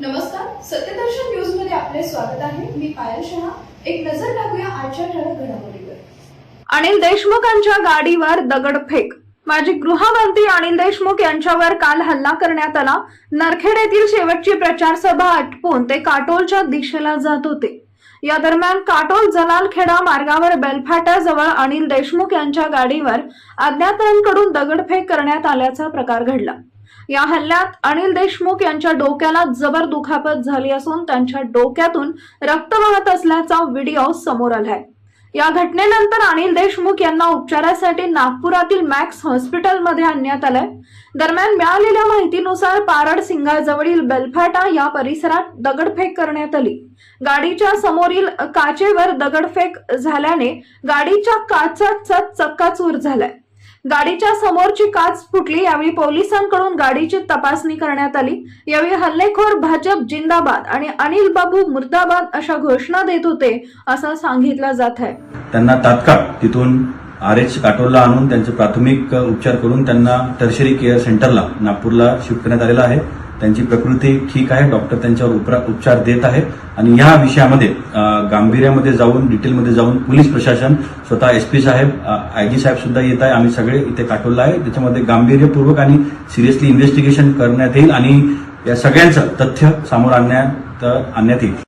नमस्कार सत्यदर्शन न्यूजमध्ये आपले स्वागत आहे. मी पायल शहा. एक नजर टाकूया आजच्या ठळक घडामोडीवर. अनिल देशमुखांच्या गाडीवर दगडफेक. माजी गृहमंत्री अनिल देशमुख यांच्यावर काल हल्ला करण्यात आला. नरखेड येथील शेवटची प्रचार सभा आटपून ते काटोलच्या दिशेला जात होते. या दरम्यान काटोल जलालखेडा मार्गावर बेलफाट्याजवळ अनिल देशमुख यांच्या गाडीवर अज्ञातांकडून दगडफेक करण्यात आल्याचा प्रकार घडला. या हल्ल्यात अनिल देशमुख यांच्या डोक्याला जबर दुखापत झाली असून त्यांच्या डोक्यातून रक्त वाहत असल्याचा व्हिडिओ समोर आलाय. या घटनेनंतर अनिल देशमुख यांना उपचारासाठी नागपुरातील मॅक्स हॉस्पिटलमध्ये आणण्यात आलंय. दरम्यान मिळालेल्या माहितीनुसार पारड सिंगाजवळील बेलफाटा या परिसरात दगडफेक करण्यात आली. गाडीच्या समोरील काचेवर दगडफेक झाल्याने गाडीच्या काचाचा चक्काचूर झालाय. गाडीच्या समोरची काच फुटली यावेळी पोलिसांकडून गाडीची तपासणी करण्यात आली. यावेळी हल्लेखोर भाजप जिंदाबाद आणि अनिल बाबू मुर्दाबाद अशा घोषणा देत होते असं सांगितलं जात आहे. त्यांना तात्काळ तिथून आर एच काटोलला आणून त्यांचे प्राथमिक उपचार करून त्यांना टर्शरी केअर सेंटरला नागपूरला शिफ्ट करण्यात आलेला आहे. त्यांची प्रकृती ठीक आहे. डॉक्टर त्यांच्यावर उपरा- उपचार देत आहे आणि या विषयामध्ये गांभीर्यामध्ये जाऊन डिटेलमध्ये जाऊन पोलीस प्रशासन स्वतः एसपी साहेब आय जी साहेब सुद्धा येत आहे. आम्ही सगळे इथे काटोलला आहे. त्याच्यामध्ये गांभीर्यपूर्वक आणि सिरियसली इन्व्हेस्टिगेशन करण्यात येईल आणि या सगळ्यांचं तथ्य समोर आणण्यात आणण्यात येईल.